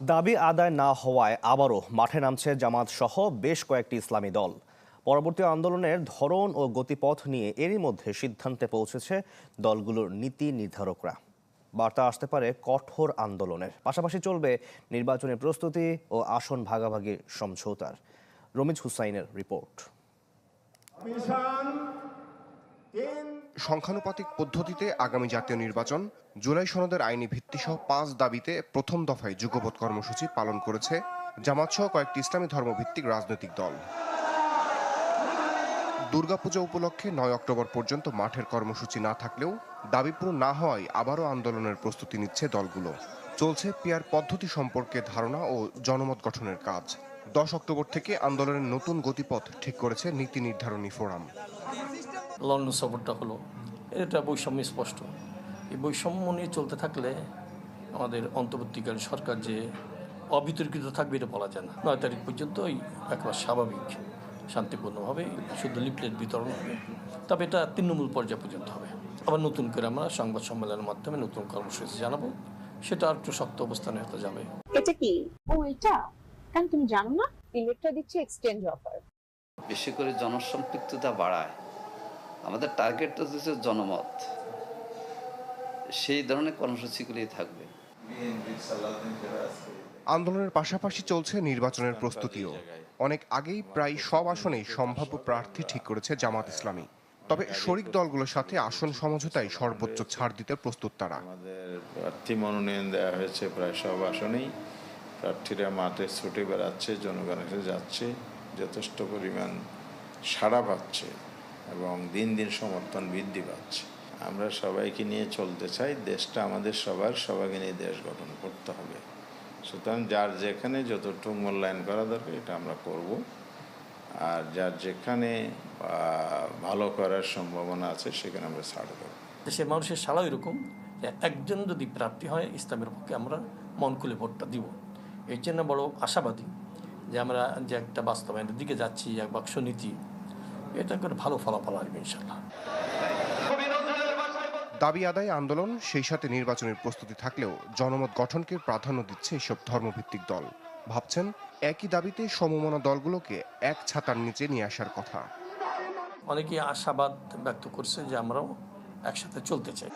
দাবি আদায় না হওয়ায় আবারও মাঠে নামছে জামাত সহ বেশ কয়েকটি ইসলামী দল। পরবর্তী আন্দোলনের ধরন ও গতিপথ নিয়ে এরই মধ্যে সিদ্ধান্তে পৌঁছেছে দলগুলোর নীতি নির্ধারকরা। বার্তা আসতে পারে কঠোর আন্দোলনের। পাশাপাশি চলবে নির্বাচনের প্রস্তুতি ও আসন ভাগাভাগির সমঝোতার। রমিজ হুসাইনের রিপোর্ট। সংখ্যানুপাতিক পদ্ধতিতে আগামী জাতীয় নির্বাচন, জুলাই সনদের আইনি ভিত্তিসহ পাঁচ দাবিতে প্রথম দফায় যুগপৎ কর্মসূচি পালন করেছে জামাতসহ কয়েকটি ইসলামী ধর্মভিত্তিক রাজনৈতিক দল। দুর্গাপূজা উপলক্ষে নয় অক্টোবর পর্যন্ত মাঠের কর্মসূচি না থাকলেও দাবি পূরণ না হওয়ায় আবারও আন্দোলনের প্রস্তুতি নিচ্ছে দলগুলো। চলছে পিয়ার পদ্ধতি সম্পর্কে ধারণা ও জনমত গঠনের কাজ। দশ অক্টোবর থেকে আন্দোলনের নতুন গতিপথ ঠিক করেছে নীতি নির্ধারণী ফোরাম। লন্ডন সফরটা হলো। এটা বৈষম্য স্পষ্ট। এই বৈষম্য নিয়ে চলতে থাকলে আমাদের অন্তর্বর্তীকালীন সরকার যে অবিতর্কিত থাকবে এটা বলা যায় না। নয় তারিখ পর্যন্ত এই একবার স্বাভাবিক শান্তিপূর্ণভাবে শুধু লিফলেট বিতরণ হবে। তবে এটা তৃণমূল পর্যায় পর্যন্ত হবে। আবার নতুন করে আমরা সংবাদ সম্মেলনের মাধ্যমে নতুন কর্মসূচি জানাব। সেটা আর একটু শক্ত অবস্থানে হতে যাবে। এটা কি? ও এটা? কেন তুমি জানো না ইলেকট্রা দিচ্ছে এক্সচেঞ্জ অফার বেশি করে জনসম্পৃক্ততা বাড়ায়। আমাদের টার্গেট তো হচ্ছে জনমত। সেই ধরনের কর্মসূচিগুলি থাকবে। আন্দোলনের পাশাপাশি চলছে নির্বাচনের প্রস্তুতিও। অনেক আগেই প্রায় সব আসনেই সম্ভাব্য প্রার্থী ঠিক করেছে জামাত ইসলামী। তবে শরিক দলগুলোর সাথে আসন সমঝোতায় সর্বোচ্চ ছাড় দিতে প্রস্তুত তারা। আমাদের প্রার্থী মনোনয়ন দেওয়া হয়েছে প্রায় সব আসনেই। প্রার্থীরা মাঠে ছুটে বেড়াচ্ছে জনগণের যাচ্ছে যথেষ্ট পরিমাণ সাড়া পাচ্ছে। এবং দিন দিন সমর্থন বৃদ্ধি পাচ্ছে। আমরা সবাইকে নিয়ে চলতে চাই, দেশটা আমাদের সবার সবাইকে নিয়ে দেশ গঠন করতে হবে। সুতরাং যার যেখানে যতটুকু মূল্যায়ন করা দরকার, এটা আমরা করব। আর যার যেখানে ভালো করার সম্ভাবনা আছে, সেখানে আমরা ছাড় দেবো। দেশের মানুষের সাড়া এরকম একজন যদি প্রাপ্তি হয়, ইসলামের পক্ষে আমরা মন খুলে ভোটটা দিব। এর জন্য বড় আশাবাদী যে আমরা যে একটা বাস্তবায়নের দিকে যাচ্ছি, এক বাক্স নীতি। এটা করে ভালো ফলাফল আসবে ইনশাল্লাহ দাবি আদায় আন্দোলন সেই সাথে নির্বাচনের প্রস্তুতি থাকলেও জনমত গঠনকে প্রাধান্য দিচ্ছে এসব ধর্মভিত্তিক দল। ভাবছেন একই দাবিতে সমমনা দলগুলোকে এক ছাতার নিচে নিয়ে আসার কথা। অনেকেই আশাবাদ ব্যক্ত করছে যে আমরাও একসাথে চলতে চাই।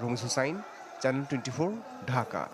Ramiz Hussain channel twenty Dhaka.